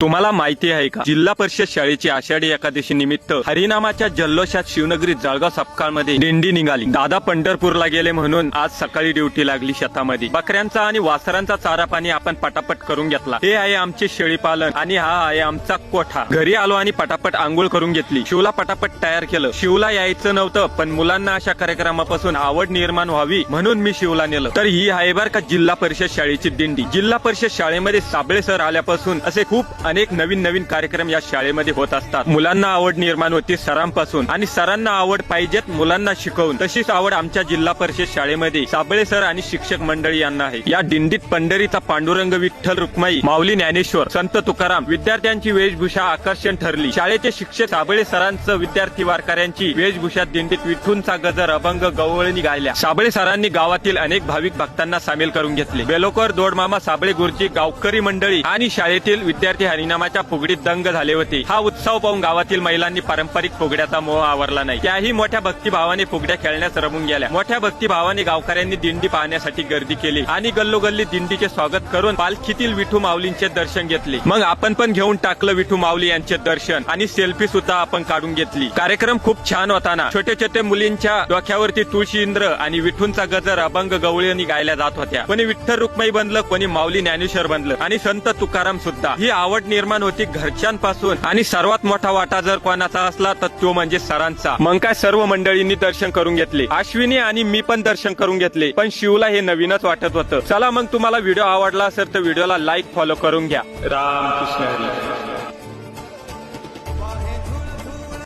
तुम्हाला माहिती आहे का? जिल्हा परिषद शाळेची आषाढी एकादशी निमित्त हरिनामाच्या जल्लोषात शिवनगरी जळगाव सपकाळमध्ये दिंडी निघाली. दादा पंढरपूरला गेले म्हणून आज सकाळी ड्युटी लागली शेतामध्ये. बकऱ्यांचा आणि वासरांचा चारा पाणी आपण पटापट करून घेतला. हे आहे आमचे शेळीपालन आणि हा आहे आमचा कोठा. घरी आलो आणि पटापट आंघोळ करून घेतली. शिवला पटापट तयार केलं. शिवला यायचं नव्हतं पण मुलांना अशा कार्यक्रमापासून आवड निर्माण व्हावी म्हणून मी शिवला नेलं. तर ही आहे बर का जिल्हा परिषद शाळेची दिंडी. जिल्हा परिषद शाळेमध्ये साबळे सर आल्यापासून असे खूप अनेक नवीन नवीन कार्यक्रम या शाळेमध्ये होत असतात. मुलांना आवड निर्माण होती सरांपासून आणि सरांना आवड पाहिजेत मुलांना शिकवून. तशीच आवड आमच्या जिल्हा परिषद शाळेमध्ये साबळे सर आणि शिक्षक मंडळी यांना आहे. या दिंडीत पंढरीचा पांडुरंग विठ्ठल रुक्माई माऊली ज्ञानेश्वर संत तुकाराम विद्यार्थ्यांची वेशभूषा आकर्षण ठरली. शाळेचे शिक्षक साबळे सरांचं विद्यार्थी वारकऱ्यांची वेशभूषा दिंडीत विठूंचा गजर अभंग गवळणी गायल्या. साबळे सरांनी गावातील अनेक भाविक भक्तांना सामील करून घेतले. बेलोकर दोडमामा साबळे गुरुजी गावकरी मंडळी आणि शाळेतील विद्यार्थी इनामाच्या फुगडीत दंग झाले होते. हा उत्सव पाहून गावातील महिलांनी पारंपरिक फुगड्याचा मोह आवरला नाही. त्याही मोठ्या भक्तिभावाने फुगड्या खेळण्यास रमून गेल्या. मोठ्या भक्तिभावाने गावकऱ्यांनी दिंडी पाहण्यासाठी गर्दी केली आणि गल्लोगल्ली दिंडीचे स्वागत करून पालखीतील विठू माऊलींचे दर्शन घेतले. मग आपण पण घेऊन टाकलं विठू माऊली यांचे दर्शन आणि सेल्फी सुद्धा आपण काढून घेतली. कार्यक्रम खूप छान होता ना छोटे छोटे मुलींच्या डोक्यावरती तुळशी इंद्र आणि विठूंचा गजर अभंग गवळणी गायल्या जात होत्या. कोणी विठ्ठल रुक्मई बनलं कोणी माऊली ज्ञानेश्वर बनलं आणि संत तुकाराम सुद्धा. ही आवड निर्माण होती घरच्यांपासून. आणि सर्वात मोठा वाटा जर कोणाचा असला तर तो म्हणजे सरांचा. मग काय सर्व मंडळींनी दर्शन करून घेतले. अश्विनी आणि मी पण दर्शन करून घेतले. पण शिवला हे नवीनच वाटत होतं. चला मग तुम्हाला व्हिडिओ आवडला असेल तर व्हिडिओला लाईक फॉलो करून घ्या. राम कृष्ण